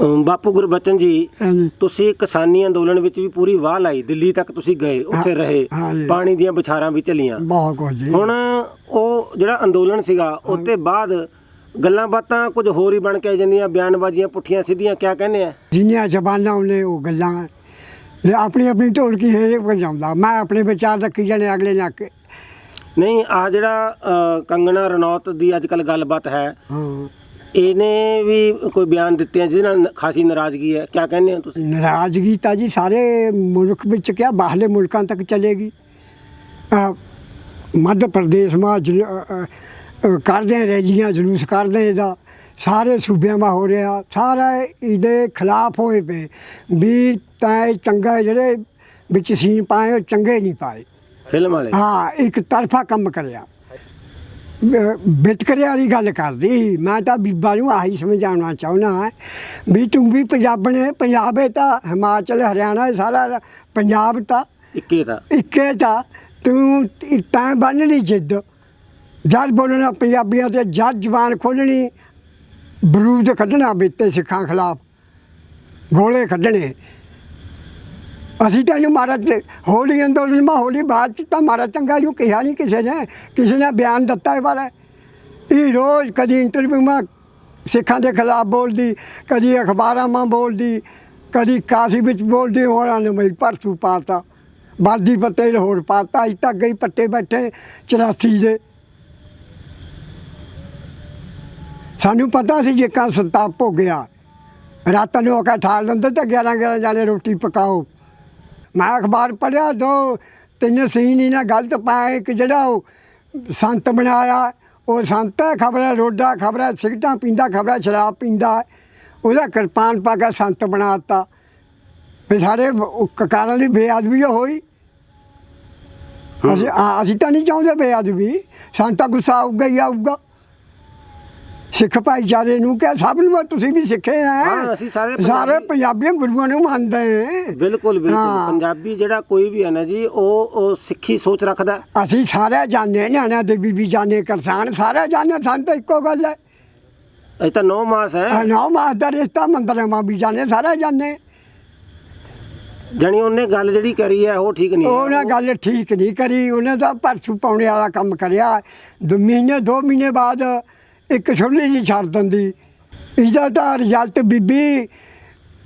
ਅਮ ਬਾਪੂ ਗੁਰਬਚਨ ਜੀ ਹਾਂਜੀ। ਤੁਸੀਂ ਕਿਸਾਨੀ ਅੰਦੋਲਨ ਵਿੱਚ ਵੀ ਪੂਰੀ ਵਾਹ ਲਾਈ ਦਿੱਲੀ ਤੱਕ ਤੁਸੀਂ ਗਏ ਉੱਥੇ ਹਾਂ, ਰਹੇ ਹਾਂਜੀ। ਪਾਣੀ ਦੀਆਂ ਵਿਚਾਰਾਂ ਵੀ ਚੱਲੀਆਂ ਬਹੁਤ ਕੁਝ ਜੀ। ਹੁਣ ਉਹ ਜਿਹੜਾ ਅੰਦੋਲਨ ਸੀਗਾ ਉੱਤੇ ਬਾਅਦ ਗੱਲਾਂ ਬਾਤਾਂ ਕੁਝ ਹੋਰ ਹੀ ਬਣ ਕੇ ਆ ਜਾਂਦੀਆਂ ਬਿਆਨਬਾਜ਼ੀਆਂ ਪੁੱਠੀਆਂ ਸਿੱਧੀਆਂ ਕਿਆ ਕਹਿੰਦੇ ਆ? ਜਿੰਨੀਆਂ ਜ਼ਬਾਨਾਂ ਉਹਨੇ ਉਹ ਗੱਲਾਂ ਜੇ ਆਪਣੀ ਆਪਣੀ ਢੋਲਕੀ ਹੈ ਵਜਾਉਂਦਾ ਮੈਂ ਆਪਣੇ ਵਿਚਾਰ ਰੱਖੀ ਜਾਣੇ ਅਗਲੇ ਨੱਕ। ਨਹੀਂ ਆ ਜਿਹੜਾ ਅ, ਕੰਗਣਾ ਰਣੌਤ ਦੀ ਅੱਜ ਕੱਲ ਗੱਲਬਾਤ ਹੈ ਹਾਂ। ਇਹਨੇ ਵੀ ਕੋਈ ਬਿਆਨ ਦਿੱਤੇ ਆ ਜਿਹਦੇ ਨਾਲ ਨ- ਖਾਸੀ ਨਾਰਾਜ਼ਗੀ ਹੈ? ਕਿਆ ਕਹਿੰਦੇ ਹੋ ਤੁਸੀਂ? ਨਾਰਾਜ਼ਗੀ ਤਾਂ ਜੀ ਸਾਰੇ ਮੁਲਕ ਵਿੱਚ ਕਿਆ ਬਾਹਰਲੇ ਮੁਲਕਾਂ ਤੱਕ ਚਲੇਗੀ। ਆ ਮੱਧ ਪ੍ਰਦੇਸ਼ ਮਾ ਜਲ- ਅ, ਅ, ਅ, ਕਰਦੇ ਆ ਰੈਲੀਆਂ ਜਲੂਸ ਕਰਦੇ ਇਹਦਾ। ਸਾਰੇ ਸੂਬਿਆਂ ਮਾ ਹੋ ਰਿਹਾ। ਸਾਰਾ ਇਹਦੇ ਖਿਲਾਫ ਹੋਏ ਪਏ। ਵੀ ਤਾਂ ਇਹ ਚੰਗਾ ਜਿਹੜੇ ਵਿੱਚ ਸੀਨ ਪਾਏ ਉਹ ਚੰਗੇ ਨਹੀਂ ਪਾਏ। ਫਿਲਮ ਵਾਲੇ? ਹਾਂ ਇੱਕ ਤਰਫਾ ਕੰਮ ਕਰਿਆ। ਵਿਤਕਰੇ ਵਾਲੀ ਗੱਲ ਕਰਦੀ ਮੈਂ ਤਾਂ ਬੀਬਾ ਨੂੰ ਆਹੀ ਸਮਝਾਉਣਾ ਚਾਹੁੰਦਾ ਵੀ ਤੂੰ ਵੀ ਪੰਜਾਬਣ ਪੰਜਾਬ ਹੈ ਤਾਂ ਹਿਮਾਚਲ ਹਰਿਆਣਾ ਸਾਰਾ ਪੰਜਾਬ ਤਾਂ। ਇੱਕੇ ਤਾਂ। ਇੱਕੇ ਤਾਂ। ਤੂੰ ਤਾਂ ਬੰਨ ਲਈ ਜਿੱਦ। ਜਦ ਬੋਲਣਾ ਪੰਜਾਬੀਆਂ ਤੇ ਜਦ ਜ਼ਬਾਨ ਖੋਲਣੀ ਬਰੂਦ ਕੱਢਣਾ ਬਿੱਤੇ ਸਿੱਖਾਂ ਖਿਲਾਫ। ਗੋਲੇ ਕੱਢਣੇ। ਅਸੀਂ ਤਾਂ ਇਹਨੂੰ ਮਹਾਰਾਜ ਤੇ ਹੋਲੀ ਅੰਦੋਲਨ ਮਾ ਹੋਲੀ ਬਾਅਦ ਚ ਤਾਂ ਮਹਾਰਾਜ ਚੰਗਾ ਨੂੰ ਕਿਹਾ ਨਹੀਂ ਕਿਸੇ ਨੇ ਕਿਸੇ ਨੇ ਬਿਆਨ ਦਿੱਤਾ ਇਹ ਵਾਲਾ। ਇਹ ਰੋਜ਼ ਕਦੀ ਇੰਟਰਵਿਊ ਮਾ ਸਿੱਖਾਂ ਦੇ ਖਿਲਾਫ ਬੋਲਦੀ, ਕਦੀ ਅਖਬਾਰਾਂ ਮਾ ਬੋਲਦੀ, ਕਦੀ ਕਾਸੀ ਵਿੱਚ ਬੋਲਦੀ ਹੋਣਾ ਨੇ ਮੈਂ ਪਰਸੂ ਪਾਤਾ ਬਾਦੀ ਪੱਤੇ ਹੋਰ ਪਾਤਾ, ਅੱਜ ਤੱਕ ਗਈ ਪੱਤੇ ਬੈਠੇ 84 ਦੇ। ਸਾਨੂੰ ਪਤਾ ਸੀ ਜੇ ਕਾ ਸੰਤਾਪ ਹੋ ਗਿਆ, ਰਾਤਾਂ ਨੂੰ ਕਾ ਠਾਲ ਦਿੰਦੇ ਤਾਂ 11 11 ਜਾਣੇ ਰੋਟੀ ਪਕਾਓ। ਮੈਂ ਅਖਬਾਰ ਪੜਿਆ ਦੋ ਤਿੰਨ ਸੀਨ ਹੀ ਨਾ ਗਲਤ ਪਾਇਆ ਇੱਕ ਜਿਹੜਾ ਉਹ ਸੰਤ ਬਣਾਇਆ ਉਹ ਸੰਤ ਹੈ ਖਬਰ ਰੋਡਾ ਖਬਰ ਸਿਗਟਾਂ ਪੀਂਦਾ ਖਬਰ ਸ਼ਰਾਬ ਪੀਂਦਾ ਉਹਦਾ ਕਿਰਪਾਨ ਪਾ ਕੇ ਸੰਤ ਬਣਾਤਾ ਵੀ ਸਾਡੇ ਕਕਾਰਾਂ ਦੀ ਬੇਅਦਬੀ ਹੋਈ ਅਸੀਂ ਅਸੀਂ ਤਾਂ ਨਹੀਂ ਚਾਹੁੰਦੇ ਬੇਅਦਬੀ। ਸਾਨੂੰ ਤਾਂ ਗੁੱਸਾ ਆਊਗਾ ਹੀ ਆਊਗਾ। ਸਿੱਖ ਭਾਈਚਾਰੇ ਨੂੰ ਕਿ ਸਭ ਨੂੰ ਤੁਸੀਂ ਵੀ ਸਿੱਖੇ ਆ। ਹਾਂ, ਅਸੀਂ ਸਾਰੇ ਸਾਰੇ ਪੰਜਾਬੀ- ਪੰਜਾਬੀਆਂ ਗੁਰੂਆਂ ਨੂੰ ਮੰਨਦੇ ਆ। ਬਿਲਕੁਲ ਬਿਲਕੁਲ। ਪੰਜਾਬੀ ਜਿਹੜਾ ਕੋਈ ਵੀ ਹੈ ਨਾ ਜੀ ਉਹ ਉਹ ਸਿੱਖੀ ਸੋਚ ਰੱਖਦਾ। ਅਸੀਂ ਸਾਰੇ ਜਾਣਦੇ ਨਿਆਣਿਆਂ ਦੇ ਬੀਬੀ ਜਾਣੇ ਕਿਸਾਨ ਸਾਰੇ ਜਾਣਦੇ ਸਾਨੂੰ ਤਾਂ ਇੱਕੋ ਗੱਲ ਹੈ। ਅਸੀਂ ਤਾਂ ਨੌ ਮਾਸ ਹੈ। ਨੌ ਮਾਸ ਦਾ ਰਿਸ਼ਤਾ ਮੰਦਰਾਂ ਮਾ ਵੀ ਜਾਣੇ ਸਾਰੇ ਜਾਣਦੇ ਜਾਣੀ ਉਹਨੇ ਗੱਲ ਜਿਹੜੀ ਕਰੀ ਹੈ ਉਹ ਠੀਕ ਨਹੀਂ। ਉਹਨੇ ਗੱਲ ਠੀਕ ਨਹੀਂ ਕਰੀ ਉਹਨੇ ਤਾਂ ਪਰਸੂ ਪਾਉਣੇ ਵਾਲਾ ਕੰਮ ਕਰਿਆ। ਦੋ ਮਹੀਨੇ ਦੋ ਮਹੀਨੇ ਬਾਅਦ ਇੱਕ ਛੋਲੀ ਜੀ ਛੱਡ ਦਿੰਦੀ। ਇਹਦਾ ਤਾਂ ਰਿਜ਼ਲਟ ਬੀਬੀ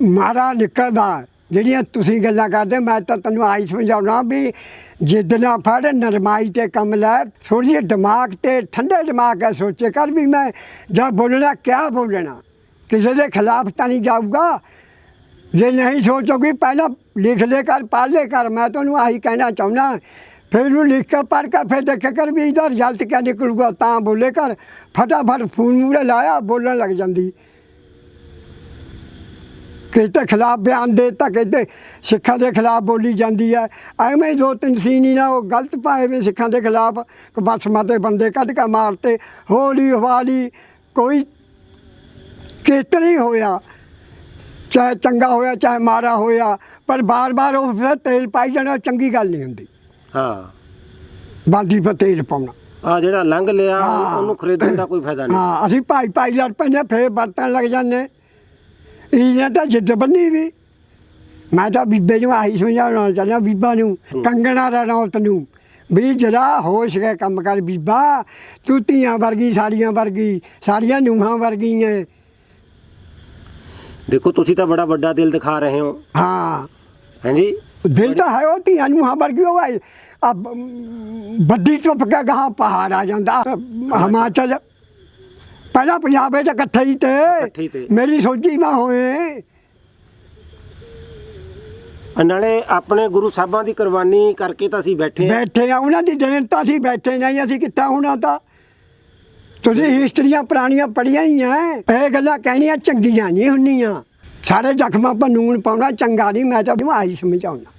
ਮਾਰਾ ਨਿਕਲਦਾ। ਜਿਹੜੀਆਂ ਤੁਸੀਂ ਗੱਲਾਂ ਕਰਦੇ, ਮੈਂ ਤਾਂ ਤੈਨੂੰ ਆਈ ਸਮਝਾਉਣਾ ਵੀ ਜਿੱਦ ਨਾ ਫੜ, ਨਰਮਾਈ ਤੇ ਕੰਮ ਲੈ ਥੋੜੀ ਜਿਹੀ ਦਿਮਾਗ ਤੇ ਠੰਡੇ ਦਿਮਾਗ ਹੈ ਸੋਚੇ ਕਰ ਵੀ ਮੈਂ ਜਾਂ ਬੋਲਣਾ, ਕਿਆ ਬੋਲਣਾ? ਕਿਸੇ ਦੇ ਖਿਲਾਫ ਤਾਂ ਨਹੀਂ ਜਾਊਗਾ। ਜੇ ਨਹੀਂ ਸੋਚੋਗੇ, ਪਹਿਲਾਂ ਲਿਖ ਲੈ ਕਰ, ਪੜ੍ਹ ਲੈ ਕਰ। ਮੈਂ ਤੁਹਾਨੂੰ ਆਹੀ ਕਹਿਣਾ ਚਾਹੁੰਦਾ। ਫਿਰ ਨੂੰ ਲਿਖ ਕੇ ਪੜ੍ਹ ਕੇ ਫਿਰ ਦੇਖਿਆ ਕਰ ਵੀ ਇਹਦਾ ਰਿਜ਼ਲਟ ਕਿਆ ਨਿਕਲੂਗਾ, ਤਾਂ ਬੋਲੇ ਕਰ ਫਟਾਫਟ ਫੋਨ ਮੂਰੇ ਲਾਇਆ, ਬੋਲਣ ਲੱਗ ਜਾਂਦੀ। ਕਿਸੇ ਦੇ ਖਿਲਾਫ ਬਿਆਨ ਦੇ ਤਾਂ ਕਿਸੇ ਸਿੱਖਾਂ ਦੇ ਖਿਲਾਫ ਬੋਲੀ ਜਾਂਦੀ ਹੈ। ਐਵੇਂ ਜੋ ਤਨਸੀਨੀ ਤਿੰਨ ਨਾ, ਉਹ ਗਲਤ ਪਾਏ ਵੇ ਸਿੱਖਾਂ ਦੇ ਖਿਲਾਫ ਬਸ ਮਾਤੇ ਬੰਦੇ ਕੱਢ ਕੇ ਮਾਰਤੇ। ਹੌਲੀ ਹਵਾਲੀ ਕੋਈ ਕਿਤਨੀ ਹੋਇਆ। ਚਾਹੇ ਚੰਗਾ ਹੋਇਆ, ਚਾਹੇ ਮਾੜਾ ਹੋਇਆ, ਪਰ ਬਾਰ-ਬਾਰ ਉਹ ਫਿਰ ਤੇਲ ਪਾਈ ਜਾਣਾ, ਚੰਗੀ ਗੱਲ ਨਹੀਂ ਹੁੰਦੀ। ਹਾਂ। ਬਾਦੀ ਪਰ ਤੇਲ ਪਾਉਣਾ। ਆ ਜਿਹੜਾ ਲੰਘ ਲਿਆ ਹਾਂ। ਉਹਨੂੰ ਖਰੀਦਣ ਦਾ ਕੋਈ ਫਾਇਦਾ ਨਹੀਂ। ਹਾਂ ਅਸੀਂ ਭਾਈ ਭਾਈ ਲੜ ਪੈਂਦੇ ਫੇਰ ਵਰਤਣ ਲੱਗ ਜਾਂਦੇ ਇਹ ਤਾਂ ਜਿੱਦ ਬੰਨੀ ਵੀ। ਮੈਂ ਤਾਂ ਬੀਬੇ ਨੂੰ ਆਹੀ ਸਮਝਾਉਣਾ ਚਾਹੁੰਦਾ ਬੀਬਾ ਨੂੰ ਕੰਗਣਾ ਰਣੌਤ ਨੂੰ। ਵੀ ਜਰਾ ਹੋਸ਼ ਕੇ ਕੰਮ ਕਰ ਬੀਬਾ ਤੂੰ ਧੀਆਂ ਵਰਗੀ ਸਾੜੀਆਂ ਵਰਗੀ ਸਾੜੀਆਂ ਨੂੰਹਾਂ ਵਰਗੀਆਂ ਦੇਖੋ ਤੁਸੀਂ ਤਾਂ ਬੜਾ ਵੱਡਾ ਦਿਲ ਦਿਖਾ ਰਹੇ ਹੋ। ਹਾਂ। ਹਾਂਜੀ ਦਿਲ ਤਾਂ ਹੈ ਉਹ ਧੀਆਂ ਨੂੰ ਹਾਂ ਵਰਗੀ ਹੋਵਾ ਆ ਬੱਦੀ ਚੁੱਪ ਕੇ ਗਾਂ ਪਹਾੜ ਆ ਜਾਂਦਾ। ਹਿਮਾਚਲ। ਪਹਿਲਾਂ ਪੰਜਾਬ ਵਿੱਚ ਇਕੱਠੇ ਹੀ ਇਕੱਠੇ ਹੀ ਤੇ। ਤੇ ਮੇਰੀ ਸੋਚੀ ਨਾ ਹੋਏ ਨਾਲੇ ਆਪਣੇ ਗੁਰੂ ਸਾਹਿਬਾਂ ਦੀ ਕੁਰਬਾਨੀ ਕਰਕੇ ਤਾਂ ਅਸੀਂ ਬੈਠੇ ਹਾਂ। ਬੈਠੇ ਆ ਉਹਨਾਂ ਦੀ ਦੇਣ ਤਾਂ ਅਸੀਂ ਬੈਠੇ ਨਹੀਂ ਅਸੀਂ ਕਿੱਥਾ ਹੋਣਾ ਤਾਂ ਤੁਸੀਂ ਹਿਸਟਰੀਆਂ ਪੁਰਾਣੀਆਂ ਪੜੀਆਂ ਹੀ ਆ। ਇਹ ਗੱਲਾਂ ਕਹਿਣੀਆਂ ਚੰਗੀਆਂ ਨਹੀਂ ਹੁੰਦੀਆਂ। ਸਾਰੇ ਜ਼ਖਮਾਂ ਪਰ ਨੂਨ ਪਾਉਣਾ ਚੰਗਾ ਨਹੀਂ ਮੈਂ ਤਾਂ ਆਹੀ ਸਮਝਾਉਣਾ।